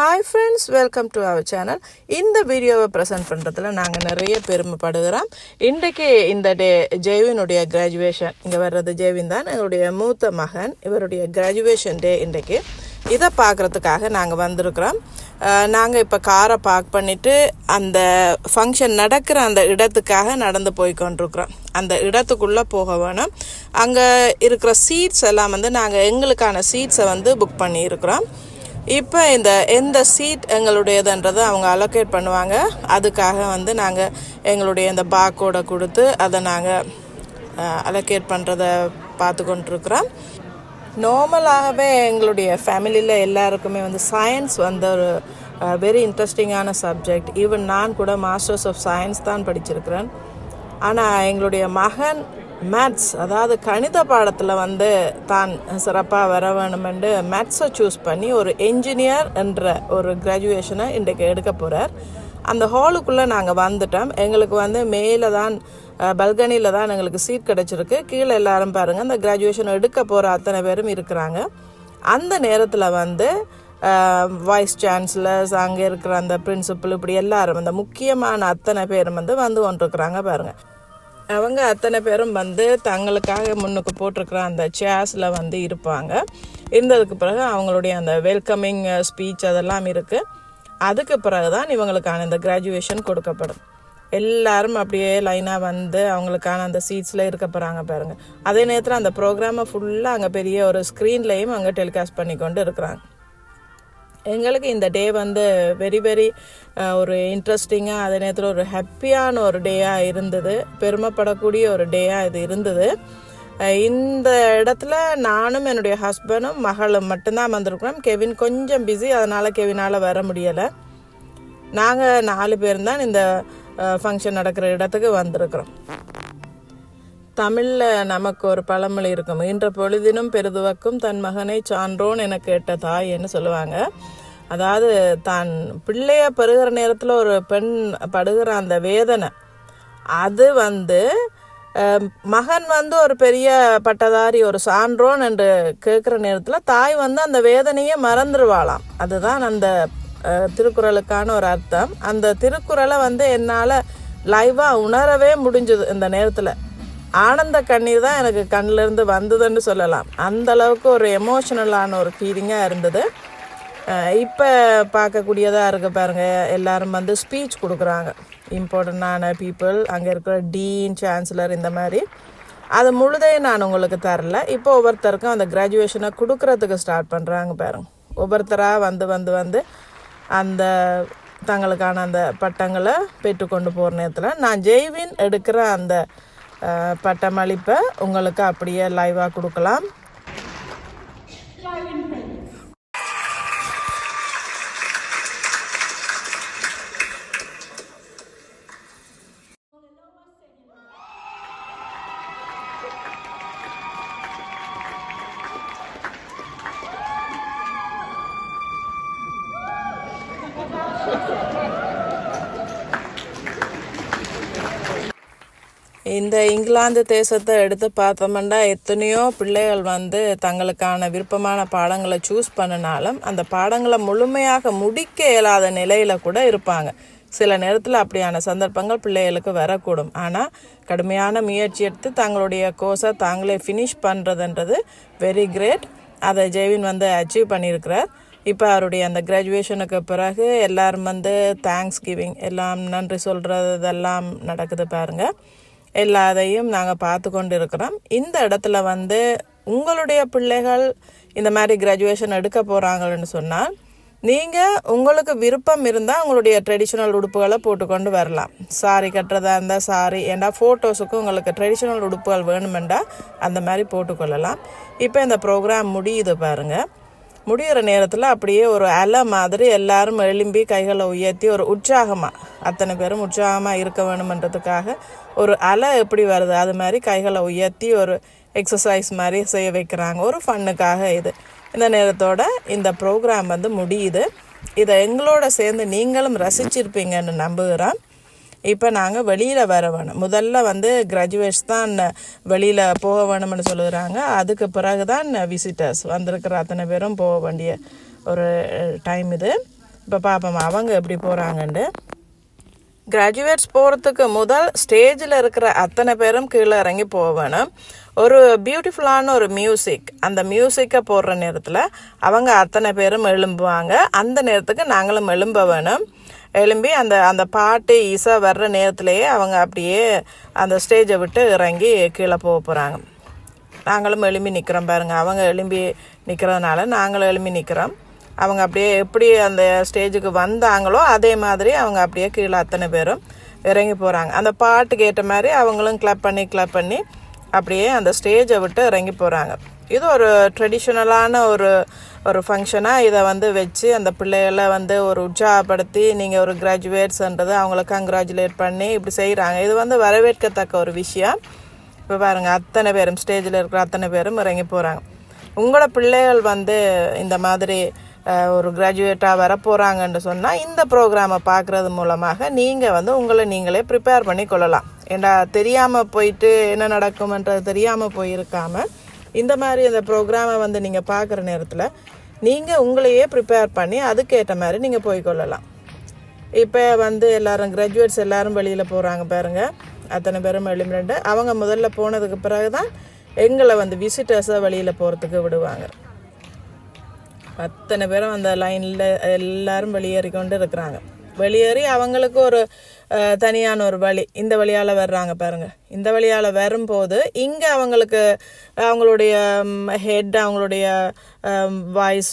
Hi friends welcome to our channel இந்த வீடியோவை present பண்ணுறதுல நாங்கள் நிறைய பெருமைப்படுகிறோம். இன்றைக்கு இந்த டே ஜெய்வினுடைய கிராஜுவேஷன் இங்கே வர்றது ஜெய்வின் தான். எங்களுடைய மூத்த மகன் இவருடைய கிராஜுவேஷன் டே இன்றைக்கு. இதை பார்க்குறதுக்காக நாங்கள் வந்திருக்கிறோம். நாங்கள் இப்போ காரை பார்க் பண்ணிவிட்டு அந்த ஃபங்க்ஷன் நடக்கிற அந்த இடத்துக்காக நடந்து போய் கொண்டிருக்கிறோம் அந்த இடத்துக்குள்ளே போக வேணும். அங்கே இருக்கிற சீட்ஸ் எல்லாம் வந்து நாங்கள் எங்களுக்கான சீட்ஸை வந்து புக் பண்ணியிருக்கிறோம். இப்போ இந்த எந்த சீட் எங்களுடையதுன்றதை அவங்க அலோகேட் பண்ணுவாங்க. அதுக்காக வந்து நாங்கள் எங்களுடைய இந்த பாக்கோட கொடுத்து அதை நாங்கள் அலோகேட் பண்ணுறத பார்த்து கொண்டிருக்கிறோம். நார்மலாகவே எங்களுடைய ஃபேமிலியில் எல்லாருக்குமே வந்து சயின்ஸ் வந்து ஒரு வெரி இன்ட்ரெஸ்டிங்கான சப்ஜெக்ட் ஈவன் நான் கூட மாஸ்டர்ஸ் ஆஃப் சயின்ஸ் தான் படிச்சிருக்கிறேன். ஆனால் எங்களுடைய மகன் மேத்ஸ் அதாவது கணித பாடத்தில் வந்து தான் சிறப்பாக வர வேணுமென்று மேத்ஸை சூஸ் பண்ணி ஒரு என்ஜினியர் என்ற ஒரு கிராஜுவேஷனை இன்றைக்கு எடுக்க போகிறார் அந்த ஹாலுக்குள்ளே நாங்கள் வந்துட்டோம். எங்களுக்கு வந்து மேலே தான் பல்கனியில் தான் எங்களுக்கு சீட் கிடச்சிருக்கு. கீழே எல்லாரும் பாருங்கள் அந்த கிராஜுவேஷன் எடுக்க போகிற அத்தனை பேரும் இருக்கிறாங்க. அந்த நேரத்தில் வந்து வைஸ் சான்சலர்ஸ் அங்கே இருக்கிற அந்த பிரின்சிபல் இப்படி எல்லாரும் அந்த முக்கியமான அத்தனை பேரும் வந்து வந்து கொண்டிருக்கிறாங்க பாருங்கள் அவங்க அத்தனை பேரும் வந்து தங்களுக்காக முன்னுக்கு போட்டிருக்கிற அந்த சேர்ஸில் வந்து இருப்பாங்க. இருந்ததுக்கு பிறகு அவங்களுடைய அந்த வெல்கமிங் ஸ்பீச் uh, அதெல்லாம் இருக்குது அதுக்கு பிறகு தான் இவங்களுக்கான இந்த கிராஜுவேஷன் கொடுக்கப்படும். எல்லாரும் அப்படியே லைனாக வந்து அவங்களுக்கான அந்த சீட்ஸில் இருக்க போகிறாங்க பாருங்கள் அதே நேரத்தில் அந்த ப்ரோக்ராமை ஃபுல்லாக அங்கே பெரிய ஒரு ஸ்க்ரீன்லேயும் அங்கே டெலிகாஸ்ட் பண்ணி கொண்டு இருக்கிறாங்க. எங்களுக்கு இந்த டே வந்து வெரி வெரி ஒரு இன்ட்ரெஸ்டிங்காக அதே நேரத்தில் ஒரு ஹாப்பியான ஒரு டேயாக இருந்தது. பெருமைப்படக்கூடிய ஒரு டேயாக இது இருந்தது. இந்த இடத்துல நானும் என்னுடைய ஹஸ்பண்டும் மகளும் மட்டும்தான் வந்திருக்கிறோம். கெவின் கொஞ்சம் பிஸி அதனால் கெவினால் வர முடியலை. நாங்கள் நாலு பேர் தான் இந்த ஃபங்க்ஷன் நடக்கிற இடத்துக்கு வந்திருக்கிறோம். தமிழில் நமக்கு ஒரு பழமொழி இருக்கும். இன்ற பொழுதினும் பெருதுவக்கும் தன் மகனை சான்றோன் என கேட்ட தாய்ன்னு சொல்லுவாங்க? அதாவது தான் பிள்ளைய பெறுகிற நேரத்தில் ஒரு பெண் படுகிற அந்த வேதனை அது வந்து மகன் வந்து ஒரு பெரிய பட்டதாரி ஒரு சான்றோன் என்று கேட்குற நேரத்தில் தாய் வந்து அந்த வேதனையை மறந்துடுவாளாம் அதுதான் அந்த திருக்குறளுக்கான ஒரு அர்த்தம். அந்த திருக்குறளை வந்து என்னால் லைவாக உணரவே முடிஞ்சுது இந்த நேரத்தில். ஆனந்த கண்ணீர் தான் எனக்கு கண்ணிலேருந்து வந்ததுன்னு சொல்லலாம். அந்த அளவுக்கு ஒரு எமோஷனலான ஒரு ஃபீலிங்காக இருந்தது. இப்போ பார்க்கக்கூடியதாக இருக்க பாருங்கள் எல்லாரும் வந்து ஸ்பீச் கொடுக்குறாங்க. இம்பார்ட்டண்ட்டான பீப்புள் அங்கே இருக்கிற டீன் சான்சலர் இந்த மாதிரி. அது முழுதையும் நான் உங்களுக்கு தரல. இப்போ ஒவ்வொருத்தருக்கும் அந்த கிராஜுவேஷனை கொடுக்குறதுக்கு ஸ்டார்ட் பண்ணுறாங்க பாருங்கள் ஒவ்வொருத்தராக வந்து வந்து வந்து அந்த தங்களுக்கான அந்த பட்டங்களை பெற்றுக்கொண்டு போகிற நேரத்தில் நான் ஜெய்வின் எடுக்கிற அந்த பட்டமளிப்பை உங்களுக்கு அப்படியே லைவாக கொடுக்கலாம். இந்த இங்கிலாந்து தேசத்தை எடுத்து பார்த்தோம்னா எத்தனையோ பிள்ளைகள் வந்து தங்களுக்கான விருப்பமான பாடங்களை சூஸ் பண்ணினாலும் அந்த பாடங்களை முழுமையாக முடிக்க இயலாத நிலையில் கூட இருப்பாங்க. சில நேரத்தில் அப்படியான சந்தர்ப்பங்கள் பிள்ளைகளுக்கு வரக்கூடும். ஆனால் கடுமையான முயற்சி எடுத்து தங்களுடைய கோர்ஸை தாங்களே ஃபினிஷ் பண்ணுறதுன்றது வெரி கிரேட் அதை ஜெய்வின் வந்து அச்சீவ் பண்ணியிருக்கிறார். இப்போ அவருடைய அந்த கிராஜுவேஷனுக்கு பிறகு எல்லாரும் வந்து தேங்க்ஸ் கிவிங் எல்லாம் நன்றி சொல்கிறதெல்லாம் நடக்குது பாருங்கள் எல்லாதையும் நாங்கள் பார்த்து கொண்டு இருக்கிறோம் இந்த இடத்துல வந்து உங்களுடைய பிள்ளைகள் இந்த மாதிரி கிராஜுவேஷன் எடுக்க போகிறாங்கன்னு சொன்னால் நீங்கள் உங்களுக்கு விருப்பம் இருந்தால் உங்களுடைய ட்ரெடிஷ்னல் உடுப்புகளை போட்டுக்கொண்டு வரலாம். சாரி கட்டுறதா இருந்தால் சாரி ஏண்டா ஃபோட்டோஸுக்கு உங்களுக்கு ட்ரெடிஷ்னல் உடுப்புகள் வேணுமெண்டா அந்த மாதிரி போட்டுக்கொள்ளலாம். இப்போ இந்த ப்ரோக்ராம் முடியுது பாருங்கள் முடிகிற நேரத்தில் அப்படியே ஒரு அலை மாதிரி எல்லாரும் எழும்பி கைகளை உயர்த்தி ஒரு உற்சாகமாக அத்தனை பேரும் உற்சாகமாக இருக்க வேணுமன்றதுக்காக ஒரு அலை எப்படி வருது? அது மாதிரி கைகளை உயர்த்தி ஒரு எக்ஸசைஸ் மாதிரி செய்ய வைக்கிறாங்க. ஒரு ஃபன்னுக்காக இது. இந்த நேரத்தோட இந்த ப்ரோக்ராம் வந்து முடியுது. இதை எங்களோட சேர்ந்து நீங்களும் ரசிச்சிருப்பீங்கன்னு நம்புகிறேன் இப்போ நாங்கள் வெளியில் வர வேணும். முதல்ல வந்து கிராஜுவேட்ஸ் தான் வெளியில் போக வேணும்னு சொல்லுறாங்க. அதுக்கு பிறகு தான் விசிட்டர்ஸ் வந்திருக்கிற அத்தனை பேரும் போக வேண்டிய ஒரு டைம் இது. இப்போ பார்ப்போம் அவங்க எப்படி போகிறாங்கன்ட்டு கிராஜுவேட்ஸ் போகிறதுக்கு முதல் ஸ்டேஜில் இருக்கிற அத்தனை பேரும் கீழே இறங்கி போகணும். ஒரு பியூட்டிஃபுல்லான ஒரு மியூசிக் அந்த மியூசிக்கை போடுற நேரத்தில் அவங்க அத்தனை பேரும் எழும்புவாங்க. அந்த நேரத்துக்கு நாங்களும் எழும்ப வேணும். எழும்பி அந்த அந்த பாட்டு இசை வர்ற நேரத்திலேயே அவங்க அப்படியே அந்த ஸ்டேஜை விட்டு இறங்கி கீழே போக போகிறாங்க நாங்களும் எழும்பி நிற்கிறோம் பாருங்கள் அவங்க எழும்பி நிற்கிறதுனால நாங்களும் எழும்பி நிற்கிறோம் அவங்க அப்படியே எப்படி அந்த ஸ்டேஜுக்கு வந்தாங்களோ அதே மாதிரி அவங்க அப்படியே கீழே அத்தனை பேரும் இறங்கி போகிறாங்க அந்த பாட்டுக்கு ஏற்ற மாதிரி அவங்களும் கிளப் பண்ணி கிளப் பண்ணி அப்படியே அந்த ஸ்டேஜை விட்டு இறங்கி போகிறாங்க இது ஒரு ட்ரெடிஷ்னலான ஒரு ஒரு ஃபங்க்ஷனாக இதை வந்து வச்சு அந்த பிள்ளைகளை வந்து ஒரு உற்சாகப்படுத்தி நீங்கள் ஒரு கிராஜுவேட்ஸ்ன்றது அவங்கள கங்க்ராச்சுலேட் பண்ணி இப்படி செய்கிறாங்க இது வந்து வரவேற்கத்தக்க ஒரு விஷயம். இப்போ பாருங்கள் அத்தனை பேரும் ஸ்டேஜில் இருக்கிற அத்தனை பேரும் இறங்கி போகிறாங்க உங்களோட பிள்ளைகள் வந்து இந்த மாதிரி ஒரு கிராஜுவேட்டாக வர போகிறாங்கன்னு சொன்னால் இந்த ப்ரோக்ராமை பார்க்குறது மூலமாக நீங்கள் வந்து உங்களை நீங்களே ப்ரிப்பேர் பண்ணி கொள்ளலாம். ஏண்டா தெரியாமல் போயிட்டு என்ன நடக்கும்ன்றது தெரியாமல் போயிருக்காமல் இந்த மாதிரி அந்த ப்ரோக்ராமை வந்து நீங்கள் பார்க்குற நேரத்தில் நீங்கள் உங்களையே ப்ரிப்பேர் பண்ணி அதுக்கேற்ற மாதிரி நீங்கள் போய்க்கொள்ளலாம் இப்போ வந்து எல்லாரும் கிராஜுவேட்ஸ் எல்லாரும் வெளியில் போகிறாங்க பாருங்கள் அத்தனை பேரும் எலிமினண்ட் அவங்க முதல்ல போனதுக்கு பிறகு தான் எங்களை வந்து விசிட்டர்ஸை வெளியில் போகிறதுக்கு விடுவாங்க. அத்தனை பேரும் அந்த லைனில் எல்லாரும் வெளியேறி கொண்டு இருக்கிறாங்க. வெளியேறி அவங்களுக்கு ஒரு தனியான ஒரு வழி. இந்த வழியால் வர்றாங்க பாருங்கள் இந்த வழியால் வரும்போது இங்கே அவங்களுக்கு அவங்களுடைய ஹெட் அவங்களுடைய வாய்ஸ்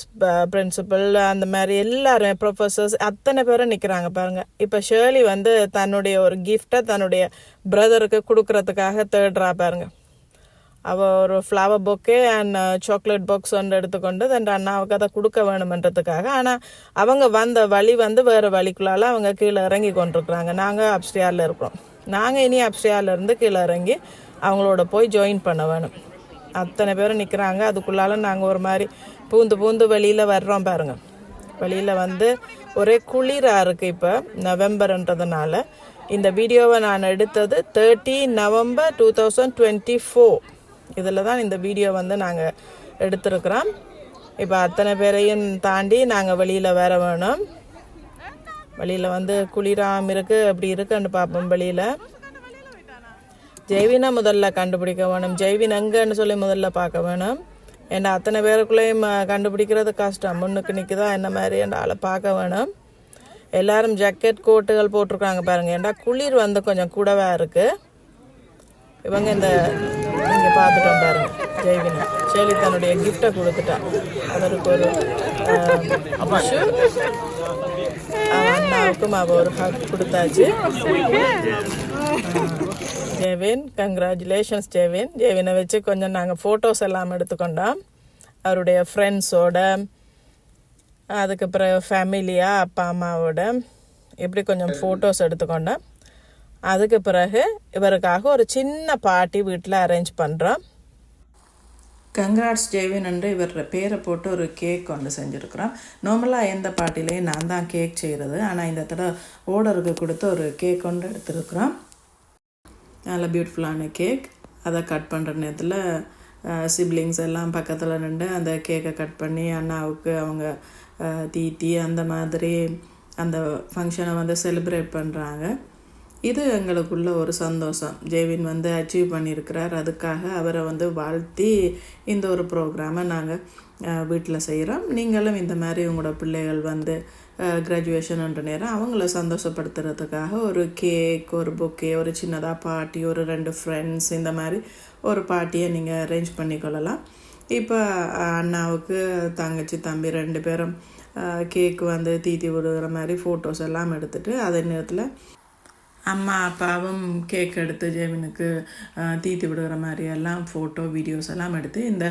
பிரின்சிபல் அந்த மாதிரி எல்லாருமே ப்ரொஃபஸர்ஸ் அத்தனை பேரும் நிற்கிறாங்க பாருங்க. இப்போ ஷேர்லி வந்து தன்னுடைய ஒரு கிஃப்டை தன்னுடைய பிரதருக்கு கொடுக்கறதுக்காக தேடுறா பாருங்கள் ஒரு flower bouquet and chocolate box ஒன்று எடுத்துக்கொண்டு தன் அண்ணாவுக்கு அதை கொடுக்க வேணுமன்றதுக்காக. ஆனால் அவங்க வந்த வழி வந்து வேறு வழிக்குள்ளால அவங்க கீழே இறங்கி கொண்டிருக்கிறாங்க. நாங்கள் அப்ஸ்டியாரில் இருக்கிறோம். நாங்கள் இனி அப்ஸ்ரியாவிலேருந்து கீழே இறங்கி அவங்களோட போய் ஜாயின் பண்ண வேணும். அத்தனை பேரும் நிற்கிறாங்க அதுக்குள்ளால நாங்கள் ஒரு மாதிரி பூந்து பூந்து வெளியில் வர்றோம் பாருங்கள் வெளியில் வந்து ஒரே குளிராக இருக்குது இப்போ நவம்பர்ன்றதுனால. இந்த வீடியோவை நான் எடுத்தது thirty November two thousand twenty four இதில் தான் இந்த வீடியோ வந்து நாங்கள் எடுத்திருக்கிறோம். இப்போ அத்தனை பேரையும் தாண்டி நாங்கள் வெளியில் வர வேணும். வெளியில் வந்து குளிராம இருக்கு அப்படி இருக்குன்னு பார்ப்போம் வெளியில். ஜெய்வினை முதல்ல கண்டுபிடிக்க வேணும். ஜெய்வின் எங்கன்னு சொல்லி முதல்ல பார்க்க வேணும். ஏன்னா அத்தனை பேருக்குள்ளேயும் கண்டுபிடிக்கிறது கஷ்டம். முன்னுக்கு நிற்குதா என்ன மாதிரி என்ற ஆளை பார்க்க வேணும். எல்லாரும் ஜக்கெட் கோட்டுகள் போட்டிருக்காங்க பாருங்கள் ஏன்டா குளிர் வந்து கொஞ்சம் கூடவாக இருக்குது இவங்க இந்த பார்த்துட்டோம் பாருங்க ஜெய்வினி சேலி தன்னுடைய கிஃப்டை கொடுத்துட்டா. அவருக்கு ஒரு அண்ணாவுக்கும் அவ ஒரு ஹக் கொடுத்தாச்சு. ஜெவின் கங்க்ராச்சுலேஷன்ஸ் ஜெவின் ஜெவினை வச்சு கொஞ்சம் நாங்கள் ஃபோட்டோஸ் எல்லாம் எடுத்துக்கொண்டோம். அவருடைய ஃப்ரெண்ட்ஸோட அதுக்கப்புறம் ஃபேமிலியாக அப்பா அம்மாவோட. இப்படி கொஞ்சம் ஃபோட்டோஸ் எடுத்துக்கொண்டோம். அதுக்கு பிறகு இவருக்காக ஒரு சின்ன பார்ட்டி வீட்டில் அரேஞ்ச் பண்ணுறோம் கங்க்ராட்ஸ் ஜேவின் என்று இவர் பேரை போட்டு ஒரு கேக் கொண்டு செஞ்சுருக்குறோம். நார்மலாக எந்த பார்ட்டிலையும் நான் தான் கேக் செய்கிறது ஆனால் இந்த தடவை ஓர்டருக்கு கொடுத்து ஒரு கேக் கொண்டு எடுத்துருக்குறோம். நல்ல பியூட்டிஃபுல்லான கேக். அதை கட் பண்ணுற நேரத்தில் சிப்ளிங்ஸ் எல்லாம் பக்கத்தில் நின்று அந்த கேக்கை கட் பண்ணி அண்ணாவுக்கு அவங்க தீத்தி அந்த மாதிரி அந்த ஃபங்க்ஷனை வந்து செலிப்ரேட் பண்ணுறாங்க இது எங்களுக்குள்ள ஒரு சந்தோஷம். ஜெய்வின் வந்து அச்சீவ் பண்ணியிருக்கிறார். அதுக்காக அவரை வந்து வாழ்த்தி இந்த ஒரு ப்ரோக்ராமை நாங்கள் வீட்டில் செய்கிறோம் நீங்களும் இந்த மாதிரி உங்களோட பிள்ளைகள் வந்து கிராஜுவேஷன்ன்ற நேரம் அவங்கள சந்தோஷப்படுத்துறதுக்காக ஒரு கேக் ஒரு பொக்கே ஒரு சின்னதாக பார்ட்டி ஒரு ரெண்டு ஃப்ரெண்ட்ஸ் இந்த மாதிரி ஒரு பார்ட்டியை நீங்கள் அரேஞ்ச் பண்ணிக்கொள்ளலாம் இப்போ அண்ணாவுக்கு தங்கச்சி தம்பி ரெண்டு பேரும் கேக் வந்து தீத்தி விடுகிற மாதிரி ஃபோட்டோஸ் எல்லாம் எடுத்துகிட்டு அதே நேரத்தில் அம்மா அப்பாவும் கேக் எடுத்து ஜெவினுக்கு தீத்து விடுகிற மாதிரி எல்லாம் ஃபோட்டோ வீடியோஸ் எல்லாம் எடுத்து இந்த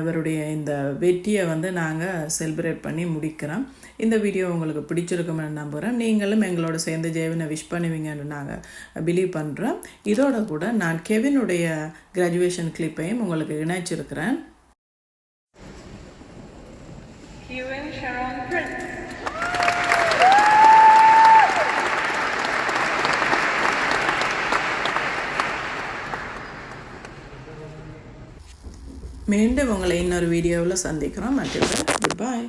இவருடைய இந்த வெற்றியை வந்து நாங்கள் செலிப்ரேட் பண்ணி முடிக்கிறோம். இந்த வீடியோ உங்களுக்கு பிடிச்சிருக்குமென்னு நம்புகிறேன் நீங்களும் எங்களோட சேர்ந்து ஜெவினை விஷ் பண்ணுவீங்கன்னு நாங்கள் பிலீவ் பண்ணுறோம் இதோட கூட நான் கெவினுடைய கிராஜுவேஷன் கிளிப்பையும் உங்களுக்கு இணைச்சிருக்கிறேன். Kevin Sharon Prince. மீண்டும் உங்களை இன்னொரு வீடியோவில் சந்திக்கிறோம். மற்றும் குட் பாய்